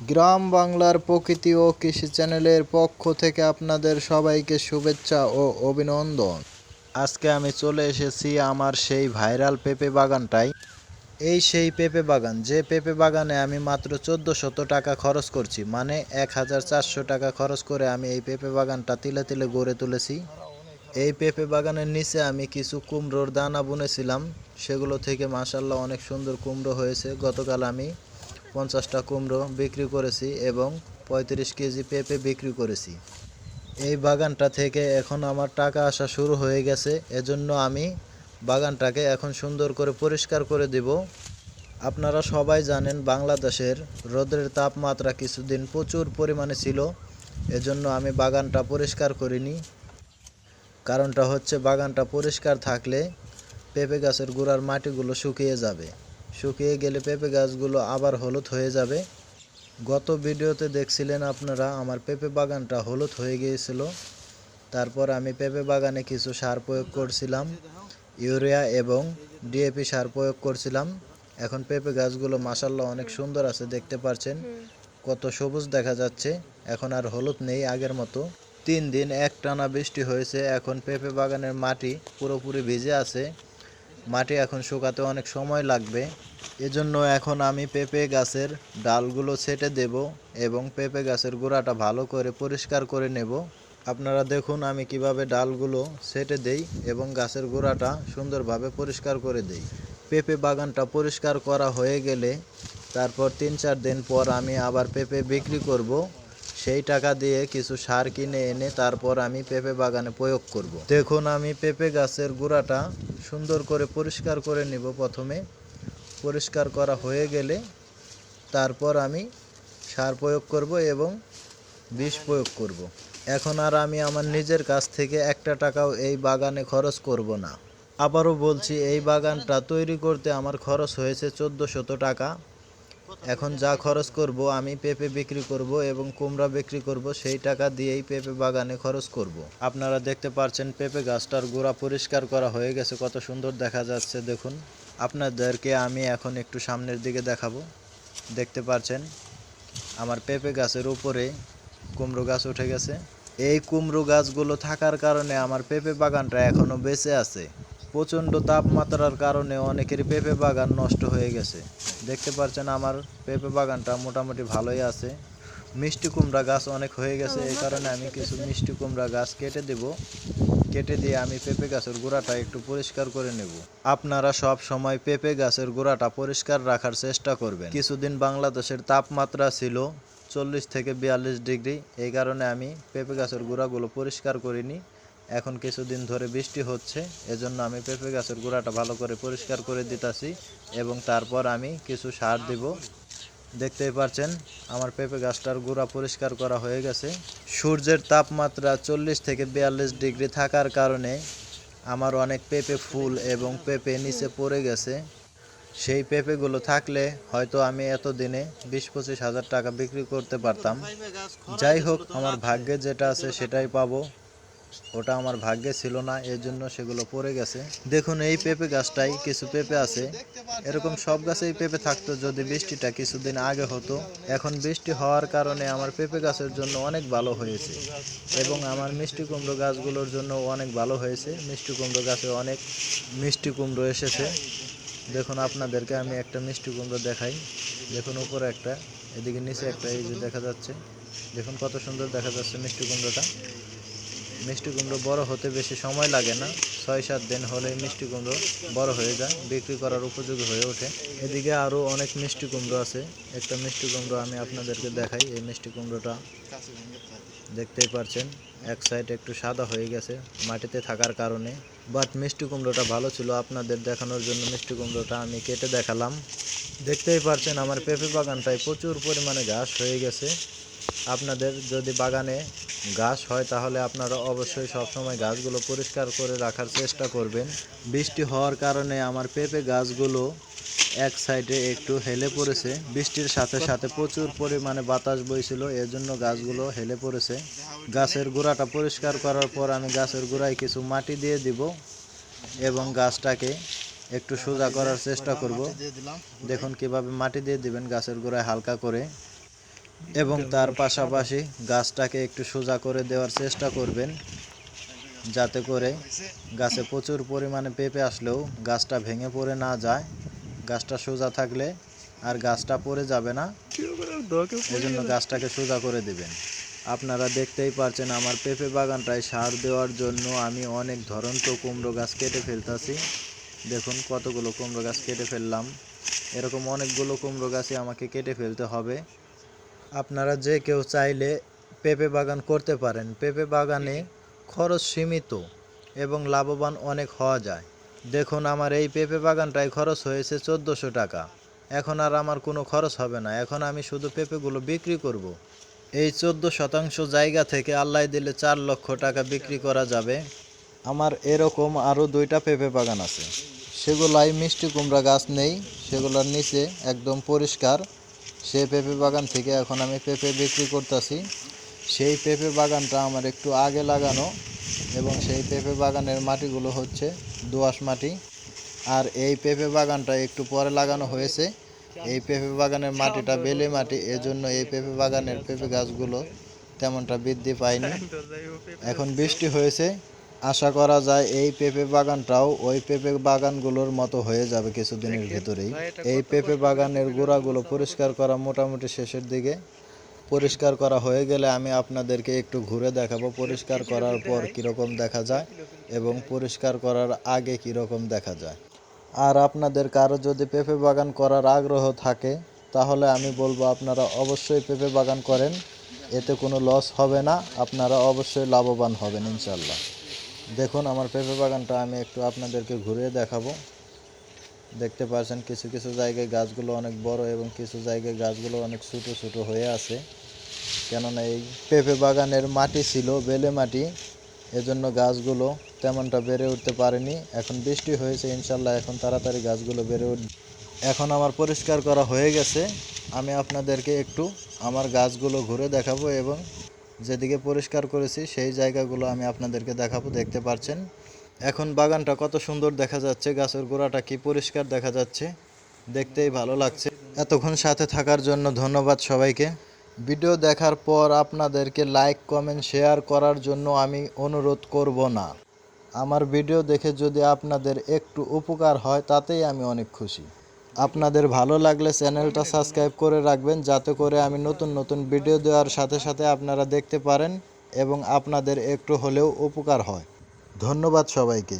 গ্রাম বাংলার প্রকৃতি ও কৃষি চ্যানেলের পক্ষ থেকে আপনাদের সবাইকে শুভেচ্ছা ও অভিনন্দন। আজকে আমি চলে এসেছি আমার সেই ভাইরাল পেঁপে বাগানটায়। এই সেই পেঁপে বাগান, যে পেঁপে বাগানে আমি মাত্র চোদ্দ শত টাকা খরচ করছি মানে এক হাজার চারশো টাকা খরচ করে আমি এই পেঁপে বাগানটা তিলে তিলে গড়ে তুলেছি। এই পেঁপে বাগানের নিচে আমি কিছু কুমড়োর দানা বুনেছিলাম, সেগুলো থেকে মাসাল্লাহ অনেক সুন্দর কুমড়ো হয়েছে। গতকাল আমি পঞ্চাশটা কুমড়ো বিক্রি করেছি এবং পঁয়ত্রিশ কেজি পেঁপে বিক্রি করেছি। এই বাগানটা থেকে এখন আমার টাকা আসা শুরু হয়ে গেছে, এজন্য আমি বাগানটাকে এখন সুন্দর করে পরিষ্কার করে দেব। আপনারা সবাই জানেন বাংলাদেশের রোদের তাপমাত্রা কিছুদিন প্রচুর পরিমাণে ছিল, এজন্য আমি বাগানটা পরিষ্কার করিনি। কারণটা হচ্ছে বাগানটা পরিষ্কার থাকলে পেঁপে গাছের গোড়ার মাটিগুলো শুকিয়ে যাবে। শুকিয়ে গেলে পেঁপে গাছগুলো আবার হলুদ হয়ে যাবে। গত ভিডিওতে দেখছিলেন আপনারা, আমার পেঁপে বাগানটা হলুদ হয়ে গিয়েছিল। তারপর আমি পেঁপে বাগানে কিছু সার প্রয়োগ করছিলাম, ইউরিয়া এবং ডিএপি সার প্রয়োগ করছিলাম। এখন পেঁপে গাছগুলো মাসাল্লাহ অনেক সুন্দর আছে, দেখতে পাচ্ছেন। কত সবুজ দেখা যাচ্ছে, এখন আর হলুদ নেই আগের মতো। তিন দিন একটানা বৃষ্টি হয়েছে, এখন পেঁপে বাগানের মাটি পুরোপুরি ভিজে আছে। মাটি এখন শুকাতে অনেক সময় লাগবে। এজন্য এখন আমি পেঁপে গাছের ডালগুলো ছেটে দেব এবং পেঁপে গাছের গোড়াটা ভালো করে পরিষ্কার করে নেব। আপনারা দেখুন আমি কীভাবে ডালগুলো ছেটে দেই এবং গাছের গোড়াটা সুন্দরভাবে পরিষ্কার করে দেই। পেঁপে বাগানটা পরিষ্কার করা হয়ে গেলে তারপর তিন চার দিন পর আমি আবার পেঁপে বিক্রি করব। সেই টাকা দিয়ে কিছু সার কিনে এনে তারপর আমি পেঁপে বাগানে প্রয়োগ করব। দেখুন, আমি পেঁপে গাছের গোড়াটা সুন্দর করে পরিষ্কার করে নিব প্রথমে পরিষ্কার করা হয়ে গেলে তারপর আমি সার প্রয়োগ করব এবং বিষ প্রয়োগ করব। এখন আর আমি আমার নিজের কাছ থেকে একটা টাকাও এই বাগানে খরচ করব না আবারও বলছি, এই বাগানটা তৈরি করতে আমার খরচ হয়েছে চোদ্দ শত টাকা এখন যা খরচ করব, আমি পেঁপে বিক্রি করব এবং কুমড়া বিক্রি করব, সেই টাকা দিয়েই পেঁপে বাগানে খরচ করব। আপনারা দেখতে পাচ্ছেন পেঁপে গাছটার গোড়া পরিষ্কার করা হয়ে গেছে, কত সুন্দর দেখা যাচ্ছে, দেখুন। আপনাদেরকে আমি এখন একটু সামনের দিকে দেখাবো। দেখতে পাচ্ছেন আমার পেঁপে গাছের উপরে কুমড়ো গাছ উঠে গেছে। এই কুমড়ো গাছগুলো থাকার কারণে আমার পেঁপে বাগানটা এখনও বেঁচে আছে। প্রচণ্ড তাপমাত্রার কারণে অনেকেরই পেঁপে বাগান নষ্ট হয়ে গেছে। দেখতে পাচ্ছেন আমার পেঁপে বাগানটা মোটামুটি ভালোই আছে। মিষ্টি কুমড়া গাছ অনেক হয়ে গেছে, এই কারণে আমি কিছু মিষ্টি কুমড়া গাছ কেটে দেব। কেটে দিয়ে আমি পেঁপে গাছের গোড়াটা একটু পরিষ্কার করে নেব। আপনারা সব সময় পেঁপে গাছের গোড়াটা পরিষ্কার রাখার চেষ্টা করবেন। কিছুদিন বাংলাদেশের তাপমাত্রা ছিল চল্লিশ থেকে বিয়াল্লিশ ডিগ্রি, এই কারণে আমি পেঁপে গাছের গোড়াগুলো পরিষ্কার করিনি। এখন কিছুদিন ধরে বৃষ্টি হচ্ছে, এজন্য আমি পেঁপে গাছের গোড়াটা ভালো করে পরিষ্কার করে দিতাছি এবং তারপর আমি কিছু সার দিব। দেখতেই পাচ্ছেন আমার পেঁপে গাছটার গোড়া পরিষ্কার করা হয়ে গেছে। সূর্যের তাপমাত্রা চল্লিশ থেকে বিয়াল্লিশ ডিগ্রি থাকার কারণে আমার অনেক পেঁপে ফুল এবং পেঁপে নিচে পড়ে গেছে। সেই পেঁপেগুলো থাকলে হয়তো আমি এতদিনে বিশ পঁচিশ হাজার টাকা বিক্রি করতে পারতাম। যাই হোক, আমার ভাগ্যে যেটা আছে সেটাই পাবো। ওটা আমার ভাগ্যে ছিল না এর জন্য সেগুলো পড়ে গেছে। দেখুন, এই পেঁপে গাছটাই কিছু পেঁপে আছে। এরকম সব গাছেই পেঁপে থাকতো যদি বৃষ্টিটা কিছুদিন আগে হতো। এখন বৃষ্টি হওয়ার কারণে আমার পেঁপে গাছের জন্য অনেক ভালো হয়েছে এবং আমার মিষ্টি কুমড়ো গাছগুলোর জন্য অনেক ভালো হয়েছে। মিষ্টি কুমড়ো গাছে অনেক মিষ্টি কুমড়ো এসেছে। দেখুন, আপনাদেরকে আমি একটা মিষ্টি কুমড়ো দেখাই। দেখুন, উপরে একটা, এদিকে নিচে একটা, এই যে দেখা যাচ্ছে। দেখুন, কত সুন্দর দেখা যাচ্ছে মিষ্টি কুমড়োটা। মিষ্টি কুমড়ো বড় হতে বেশি সময় লাগে না। ছয় সাত দিন হলেই মিষ্টি কুমড়ো বড় হয়ে যায়, বিক্রি করার উপযোগী হয়ে ওঠে। এদিকে আরও অনেক মিষ্টি কুমড়ো আছে। একটা মিষ্টি কুমড়ো আমি আপনাদেরকে দেখাই। এই মিষ্টি কুমড়োটা দেখতেই পারছেন, এক সাইড একটু সাদা হয়ে গেছে মাটিতে থাকার কারণে। বাট মিষ্টি কুমড়োটা ভালো ছিল। আপনাদের দেখানোর জন্য মিষ্টি কুমড়োটা আমি কেটে দেখালাম। দেখতেই পারছেন, আমার পেঁপে বাগানটায় প্রচুর পরিমাণে ঘাস হয়ে গেছে। আপনাদের যদি বাগানে গাছ হয়, তাহলে আপনারা অবশ্যই সবসময় গাছগুলো পরিষ্কার করে রাখার চেষ্টা করবেন। বৃষ্টি হওয়ার কারণে আমার পেঁপে গাছগুলো এক সাইডে একটু হেলে পড়েছে। বৃষ্টির সাথে সাথে প্রচুর পরিমাণে বাতাস বইছিল এর জন্য গাছগুলো হেলে পড়েছে। গাছের গোড়াটা পরিষ্কার করার পর আমি গাছের গোড়ায় কিছু মাটি দিয়ে দিব এবং গাছটাকে একটু সোজা করার চেষ্টা করব। দেখুন কীভাবে মাটি দিয়ে দিবেন গাছের গোড়ায় হালকা করে। এবং তার পাশাপাশি গাছটাকে একটু সোজা করে দেওয়ার চেষ্টা করবেন, যাতে করে গাছে প্রচুর পরিমাণে পেঁপে আসলেও গাছটা ভেঙে পড়ে না যায়। গাছটা সোজা থাকলে আর গাছটা পড়ে যাবে না। এজন্য গাছটাকে সোজা করে দেবেন। আপনারা দেখতেই পারছেন আমার পেঁপে বাগানটায় সার দেওয়ার জন্য আমি অনেক ধরন্ত কুমড়ো গাছ কেটে ফেলতাছি। দেখুন কতগুলো কুমড়ো গাছ কেটে ফেললাম। এরকম অনেকগুলো কুমড়ো গাছই আমাকে কেটে ফেলতে হবে। আপনারা যে কেউ চাইলে পেঁপে বাগান করতে পারেন। পেঁপে বাগানে খরচ সীমিত এবং লাভবান অনেক হওয়া যায়। দেখুন, আমার এই পেঁপে বাগানটায় খরচ হয়েছে চোদ্দোশো টাকা। এখন আর আমার কোনো খরচ হবে না। এখন আমি শুধু পেঁপেগুলো বিক্রি করব। এই চোদ্দ শতাংশ জায়গা থেকে আল্লাহ দিলে চার লক্ষ টাকা বিক্রি করা যাবে। আমার এরকম আরও দুইটা পেঁপে বাগান আছে। সেগুলাই মিষ্টি কুমড়া গাছ নেই। সেগুলোর নিচে একদম পরিষ্কার। সেই পেঁপে বাগান থেকে এখন আমি পেঁপে বিক্রি করতেছি। সেই পেঁপে বাগানটা আমার একটু আগে লাগানো এবং সেই পেঁপে বাগানের মাটিগুলো হচ্ছে দোআঁশ মাটি। আর এই পেঁপে বাগানটা একটু পরে লাগানো হয়েছে। এই পেঁপে বাগানের মাটিটা বেলে মাটি, এজন্য এই পেঁপে বাগানের পেঁপে গাছগুলো তেমনটা বৃদ্ধি পায়নি। এখন বৃষ্টি হয়েছে। আশা করা যায় এই পেঁপে বাগানটাও ওই পেঁপে বাগানগুলোর মতো হয়ে যাবে কিছুদিনের ভেতরেই। এই পেঁপে বাগানের গোড়াগুলো পরিষ্কার করা মোটামুটি শেষের দিকে। পরিষ্কার করা হয়ে গেলে আমি আপনাদেরকে একটু ঘুরে দেখাবো পরিষ্কার করার পর কীরকম দেখা যায় এবং পরিষ্কার করার আগে কীরকম দেখা যায়। আর আপনাদের কারও যদি পেঁপে বাগান করার আগ্রহ থাকে তাহলে আমি বলব আপনারা অবশ্যই পেঁপে বাগান করেন। এতে কোনো লস হবে না আপনারা অবশ্যই লাভবান হবেন ইনশাল্লাহ দেখুন, আমার পেঁপে বাগানটা আমি একটু আপনাদেরকে ঘুরিয়ে দেখাবো। দেখতে পাচ্ছেন, কিছু কিছু জায়গায় গাছগুলো অনেক বড় এবং কিছু জায়গায় গাছগুলো অনেক ছোটো ছোটো হয়ে আছে। কেননা এই পেঁপে বাগানের মাটি ছিল বেলে মাটি, এজন্য গাছগুলো তেমনটা বেড়ে উঠতে পারেনি। এখন বৃষ্টি হয়েছে, ইনশাল্লাহ এখন তাড়াতাড়ি গাছগুলো বেড়ে উঠবে। এখন আমার পরিষ্কার করা হয়ে গেছে। আমি আপনাদেরকে একটু আমার গাছগুলো ঘুরে দেখাবো এবং যেদিকে পরিষ্কার করেছি, সেই জায়গাগুলো আমি আপনাদেরকে দেখাবো, দেখতে পাচ্ছেন এখন বাগানটা কত সুন্দর দেখা যাচ্ছে, গাছের গোড়াটা কি পরিষ্কার দেখা যাচ্ছে, দেখতেই ভালো লাগছে। এতক্ষণ সাথে থাকার জন্য ধন্যবাদ সবাইকে। ভিডিও দেখার পর আপনাদেরকে লাইক, কমেন্ট, শেয়ার করার জন্য আমি অনুরোধ করব না। আমার ভিডিও দেখে যদি আপনাদের একটু উপকার হয়, তাতেই আমি অনেক খুশি। আপনাদের ভালো লাগলে চ্যানেলটা সাবস্ক্রাইব করে রাখবেন, যাতে করে আমি নতুন নতুন ভিডিও দেওয়ার সাথে সাথে আপনারা দেখতে পারেন এবং আপনাদের একটু হলেও উপকার হয়। ধন্যবাদ সবাইকে।